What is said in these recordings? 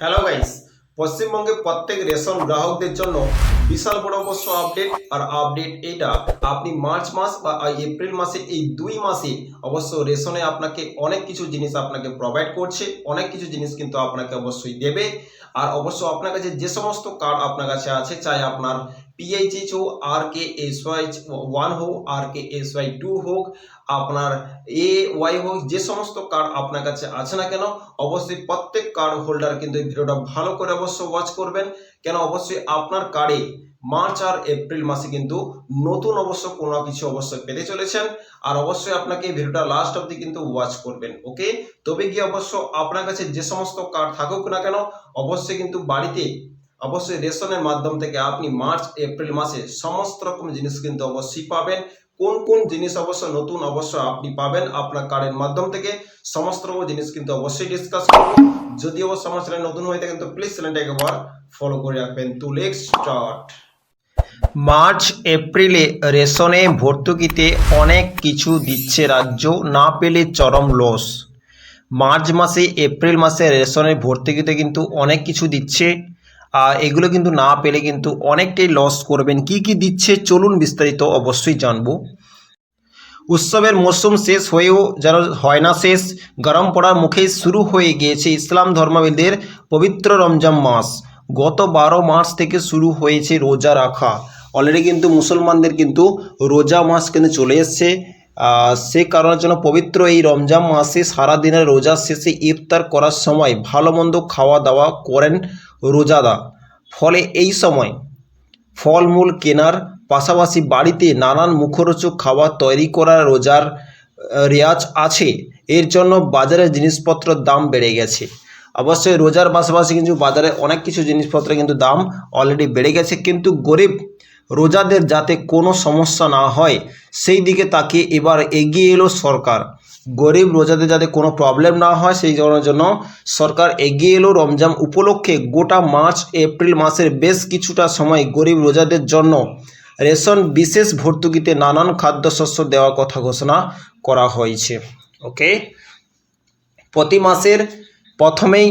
Hello guys পশ্চিমবঙ্গে প্রত্যেক ration গ্রাহকদের জন্য বিশাল বড় অবশ্য আপডেট আর আপডেট এটা আপনি মার্চ মাস বা এপ্রিল মাসে এই দুই মাসে অবশ্য রেশনে আপনাকে অনেক কিছু জিনিস আপনাকে প্রোভাইড করছে, অনেক কিছু জিনিস কিন্তু আপনাকে অবশ্যই দেবে। আর অবশ্য আপনার কাছে যে সমস্ত কার্ড আপনার কাছে আছে, চাই আপনার পিএইচএইচ হোক R K S Y one হোক R K S Y two হোক, আপনার এ ওয়াই হোক, যে সমস্ত কার্ড আপনার কাছে আছে না কেন, অবশ্যই প্রত্যেক কার্ড হোল্ডার কিন্তু এই ভিডিওটা ভালো করে অবশ্য ওয়াচ করবেন। কেন? অবশ্যই আপনার কার্ডে মার্চ আর এপ্রিল মাসে কিন্তু নতুন অবশ্য কোনো কিছু অবশ্যই পেতে চলেছেন। আর অবশ্যই আপনাকে ভিডিওটা লাস্ট অবধি কিন্তু ওয়াচ করবেন ওকে তবে গিয়ে অবশ্য আপনার কাছে যে সমস্ত কার্ড থাকুক না কেন, অবশ্যই কিন্তু বাড়িতে অবশ্যই রেশনের মাধ্যম থেকে আপনি মার্চ, এপ্রিল মাসে সমস্ত রকম জিনিস কিন্তু অবশ্যই পাবেন। কোন কোন জিনিস অবশ্য নতুন অবশ্য আপনি পাবেন আপনার কার্ডের মাধ্যম থেকে, সমস্ত রকম জিনিস কিন্তু অবশ্যই ডিসকাস করব। যদি অবশ্য আমার চ্যানেল নতুন হয়ে থাকে, তো প্লিজ চ্যানেলটা একবার ফলো করে রাখবেন। টু লেট স্টার্ট মার্চ, এপ্রিলে রেশনে ভর্তুকিতে অনেক কিছু দিচ্ছে রাজ্য, না পেলে চরম লস। মার্চ মাসে, এপ্রিল মাসে রেশনের ভর্তুকিতে কিন্তু অনেক কিছু দিচ্ছে। আর এগুলো কিন্তু না পেলে কিন্তু অনেকটাই লস করবেন। কি কি দিচ্ছে চলুন বিস্তারিত অবশ্যই জানব। উৎসবের মরশুম শেষ হয়েও যেন হয় না শেষ, গরম পড়ার মুখেই শুরু হয়ে গিয়েছে ইসলাম ধর্মাবলীদের পবিত্র রমজান মাস। গত বারো মাস থেকে শুরু হয়েছে রোজা রাখা। অলরেডি কিন্তু মুসলমানদের কিন্তু রোজা মাস কিন্তু চলে এসছে। সে কারণের জন্য পবিত্র এই রমজান মাসে সারাদিনের রোজা শেষে ইফতার করার সময় ভালো মন্দ খাওয়া দাওয়া করেন রোজাদা ফলে এই সময় ফলমূল কেনার পাশাপাশি বাড়িতে নানান মুখরোচক খাবার তৈরি করার রোজার রেয়াজ আছে। এর জন্য বাজারে জিনিসপত্রের দাম বেড়ে গেছে। অবশ্যই রোজার পাশাপাশি কিন্তু বাজারে অনেক কিছু জিনিসপত্রের কিন্তু দাম অলরেডি বেড়ে গেছে। কিন্তু গরিব রোজাদের যাতে কোনো সমস্যা না হয়, সেই দিকে তাকিয়ে এবার এগিয়ে এলো সরকার। গরিব রোজাদের যাতে কোনো প্রবলেম না হয়, সেই জন্য সরকার এগিয়ে এলো রমজান উপলক্ষে। গোটা মার্চ, এপ্রিল মাসের বেশ কিছুটা সময় গরিব রোজাদের জন্য রেশন বিশেষ ভর্তুকিতে নানান খাদ্যশস্য দেওয়ার কথা ঘোষণা করা হয়েছে। ওকে প্রতি মাসের প্রথমেই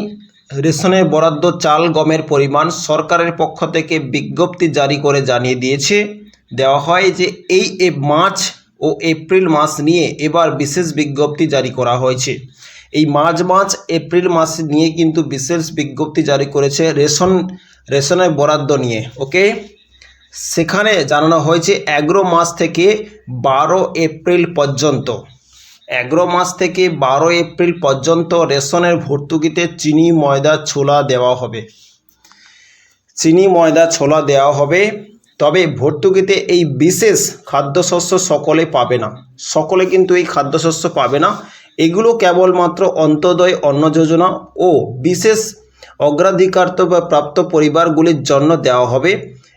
রেশনের বরাদ্দ চাল গমের পরিমাণ সরকারের পক্ষ থেকে বিজ্ঞপ্তি জারি করে জানিয়ে দিয়েছে। দেওয়া হয় যে এই মার্চ ও এপ্রিল মাস নিয়ে এবার বিশেষ বিজ্ঞপ্তি জারি করা হয়েছে। এই মার্চ মাস এপ্রিল মাস নিয়ে কিন্তু বিশেষ বিজ্ঞপ্তি জারি করেছে রেশন, রেশনের বরাদ্দ নিয়ে। ওকে? সেখানে জানানো হয়েছে এগারো মাস থেকে বারো এপ্রিল পর্যন্ত। এগারো মাস থেকে বারো এপ্রিল পর্যন্ত রেশনের ভর্তুকিতে চিনি, ময়দা, ছোলা দেওয়া হবে। চিনি, ময়দা, ছোলা দেওয়া হবে। তবে ভর্তুকিতে এই বিশেষ খাদ্যশস্য সকলে পাবে না। সকলে কিন্তু এই খাদ্যশস্য পাবে না। এগুলো কেবলমাত্র অন্তোদয় অন্ন যোজনা ও বিশেষ অগ্রাধিকার প্রাপ্ত পরিবারগুলির জন্য দেওয়া হবে।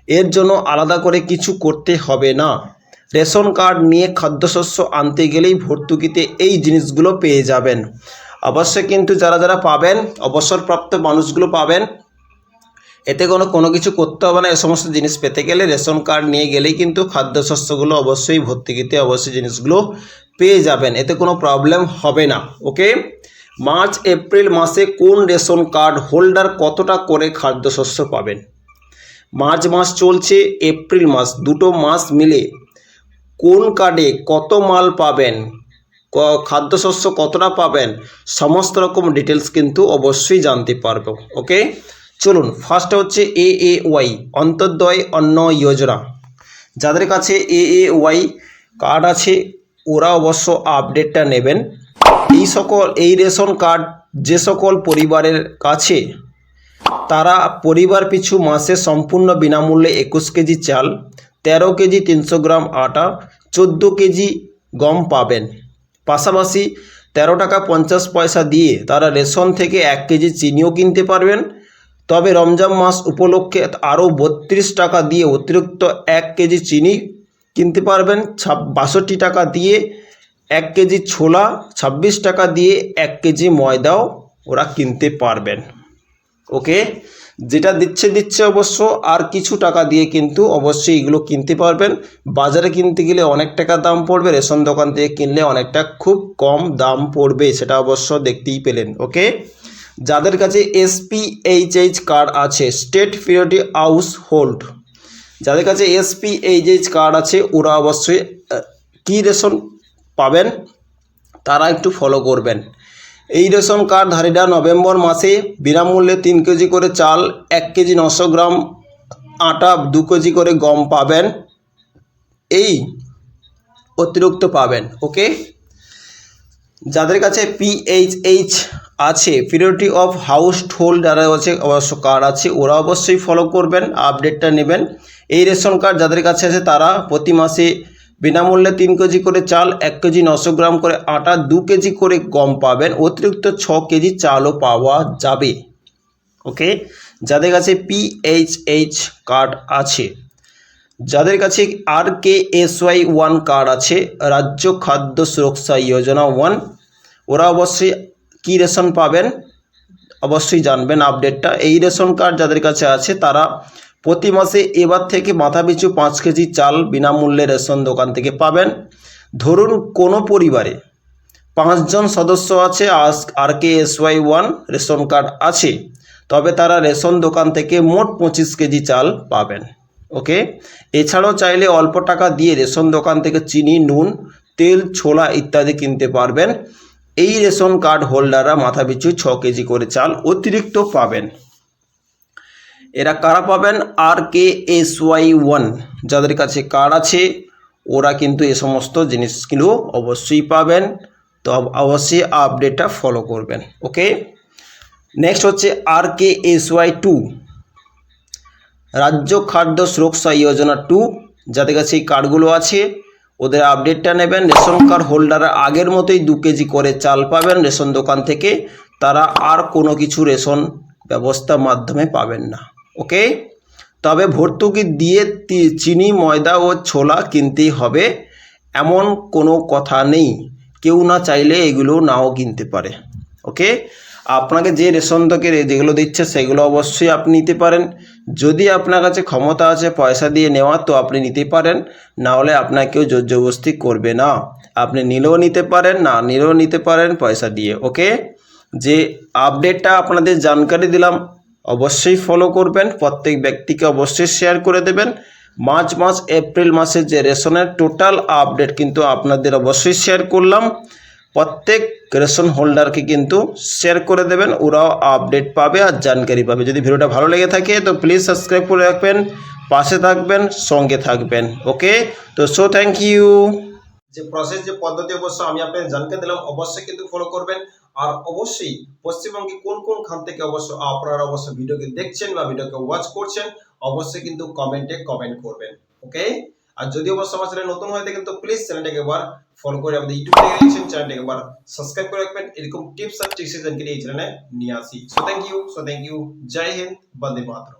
এর জন্য আলাদা করে কিছু করতে হবে না। রেশন কার্ড নিয়ে খাদ্যশস্য আনতে গেলেই ভর্তুকিতে এই জিনিসগুলো পেয়ে যাবেন। অবশ্যই কিন্তু যারা যারা পাবেন, অবসরপ্রাপ্ত মানুষগুলো পাবেন, এতে কোনো কোনো কিছু করতে হবে না। এ সমস্ত জিনিস পেতে গেলে রেশন কার্ড নিয়ে গেলেই কিন্তু খাদ্যশস্যগুলো অবশ্যই ভর্তুকিতে অবশ্যই জিনিসগুলো পেয়ে যাবেন। এতে কোনো প্রবলেম হবে না, ওকে? মার্চ, এপ্রিল মাসে কোন রেশন কার্ড হোল্ডার কতটা করে খাদ্যশস্য পাবেন? মার্চ মাস চলছে, এপ্রিল মাস দুটো মাস মিলে কোন কার্ডে কত মাল পাবেন? খাদ্যশস্য কতটা পাবেন? সমস্ত রকম ডিটেলস কিন্তু অবশ্যই জানতে পারব ওকে চলুন ফার্স্ট হচ্ছে এ এ ওয়াই অন্তর্দয় অন্ন যোজনা। যাদের কাছে এ এ ওয়াই কার্ড আছে, ওরা অবশ্য আপডেটটা নেবেন। এই সকল, এই রেশন কার্ড যে সকল পরিবারের কাছে, তারা পরিবার পিছু মাসে সম্পূর্ণ বিনামূল্যে একুশ কেজি চাল, তেরো কেজি তিনশো গ্রাম আটা চোদ্দ কেজি গম পাবেন। পাশাপাশি তেরো টাকা পঞ্চাশ পয়সা দিয়ে তারা রেশন থেকে এক কেজি চিনিও কিনতে পারবেন। তবে রমজান মাস উপলক্ষে আরও বত্রিশ টাকা দিয়ে অতিরিক্ত এক কেজি চিনি কিনতে পারবেন। বাষট্টি টাকা দিয়ে এক কেজি ছোলা, ছাব্বিশ টাকা দিয়ে এক কেজি ময়দাও ওরা কিনতে পারবেন। ওকে? যেটা দিচ্ছে দিচ্ছে অবশ্য, আর কিছু টাকা দিয়ে কিন্তু অবশ্যই এগুলো কিনতে পারবেন। বাজারে কিনতে গেলে অনেক টাকা দাম পড়বে, রেশন দোকান থেকে কিনলে অনেকটা খুব কম দাম পড়বে, সেটা অবশ্য দেখতেই পেলেন ওকে যাদের কাছে এসপিএইচএইচ কার্ড আছে স্টেট পিরিয়ডি হাউস হোল্ড যাদের কাছে এসপিএইচএইচ কার্ড আছে, ওরা অবশ্যই কী রেশন পাবেন, তারা একটু ফলো করবেন। এই রেশন কার্ডধারীরা নভেম্বর মাসে বিনামূল্যে তিন কেজি করে চাল, এক কেজি নশো গ্রাম আটা, দু কেজি করে গম পাবেন। এই অতিরিক্ত পাবেন, ওকে? যাদের কাছে পিএইচএইচ আছে পিরিয়ডি অফ হাউস হোল্ড যারা আছে, অবশ্য কার্ড আছে, ওরা অবশ্যই ফলো করবেন আপডেটটা নেবেন। এই রেশন কার্ড যাদের কাছে আছে, তারা প্রতি মাসে বিনামূল্যে তিন কেজি করে চাল, এক কেজি নশো গ্রাম করে আটা, দু কেজি করে গম পাবেন। অতিরিক্ত ছ কেজি চালও পাওয়া যাবে। ওকে? যাদের কাছে পিএইচএইচ কার্ড আছে, যাদের কাছে R K S Y one card আছে, রাজ্য খাদ্য সুরক্ষা যোজনা ওয়ান ওরা অবশ্যই কী রেশন পাবেন? অবশ্যই জানবেন আপডেটটা। এই রেশন কার্ড যাদের কাছে আছে, তারা প্রতি মাসে এবার থেকে মাথাপিছু পাঁচ কেজি চাল বিনামূল্যে রেশন দোকান থেকে পাবেন। ধরুন, কোনো পরিবারে পাঁচজন সদস্য আছে R K S Y one ration card আছে, তবে তারা রেশন দোকান থেকে মোট পঁচিশ কেজি চাল পাবেন। ওকে? এছাড়াও চাইলে অল্প টাকা দিয়ে রেশন দোকান থেকে চিনি, নুন, তেল, ছোলা ইত্যাদি কিনতে পারবেন। এই রেশন কার্ড হোল্ডাররা মাথাপিছু ছ কেজি করে চাল অতিরিক্ত পাবেন। এরা কারা পাবেন? R K S Y one? যাদের কাছে কার্ড আছে, ওরা কিন্তু এ সমস্ত জিনিসগুলো অবশ্যই পাবেন। তো অবশ্যই আপডেটটা ফলো করবেন ওকে নেক্সট হচ্ছে R K S Y two. রাজ্য খাদ্য সুরক্ষা যোজনা টু, যাদের কাছে এই কার্ডগুলো আছে, ওদের আপডেটটা নেবেন। রেশন কার্ড হোল্ডার আগের মতোই দু কেজি করে চাল পাবেন রেশন দোকান থেকে। তারা আর কোনো কিছু রেশন ব্যবস্থার মাধ্যমে পাবেন না। ওকে? তবে ভর্তুকি দিয়ে চিনি, ময়দা ও ছোলা কিনতেই হবে। এমন কোনো কথা নেই। কেউ না চাইলে এগুলো নাও কিনতে পারে। ওকে? আপনাকে যে রেশন থেকে যেগুলো দিচ্ছে সেগুলো অবশ্যই আপনি নিতে পারেন। যদি আপনার কাছে ক্ষমতা আছে পয়সা দিয়ে নেওয়া, তো আপনি নিতে পারেন। না হলে আপনাকেও জোর জবরদস্তি করবে না। আপনি নিলেও নিতে পারেন, না নিলেও নিতে পারেন পয়সা দিয়ে। ওকে? যে আপডেটটা আপনাদের জানকারি দিলাম অবশ্যই ফলো করবেন, প্রত্যেক ব্যক্তিকে অবশ্যই শেয়ার করে দেবেন। মার্চ মাস, এপ্রিল মাসের যে রেশনের টোটাল আপডেট কিন্তু আপনাদের অবশ্যই শেয়ার করলাম। প্রত্যেক রেশন হোল্ডারকে কিন্তু শেয়ার করে দেবেন, ওরাও আপডেট পাবে আর জানকারি পাবে। যদি ভিডিওটা ভালো লেগে থাকে, তো প্লিজ সাবস্ক্রাইব করে রাখবেন, পাশে থাকবেন, সঙ্গে থাকবেন। ওকে তো সো থ্যাংক ইউ যে প্রসেস যে পদ্ধতি অবশ্য আমি আপনাদের জানকে দিলাম, অবশ্যই কিন্তু ফলো করবেন। আর অবশ্যই পশ্চিমবঙ্গে কোন কোন খান থেকে অবশ্য আপনারা অবশ্য ভিডিওকে দেখছেন বা ভিডিওকে ওয়াচ করছেন, অবশ্যই কিন্তু কমেন্টে কমেন্ট করবেন ওকে আর যদি অবশ্য আমার চ্যানেল নতুন হয়ে থাকেন, তো প্লিজ চ্যানেলটাকে একবার ফলো করে আমাদের ইউটিউব থেকে দেখছেন চ্যানেলটাকে একবার সাবস্ক্রাইব করে রাখবেন, এরকম টিপস আর ট্রিক্স এই চ্যানেলে নিয়ে আসি। So thank you so thank you জয় হিন্দ বন্দে মাতরম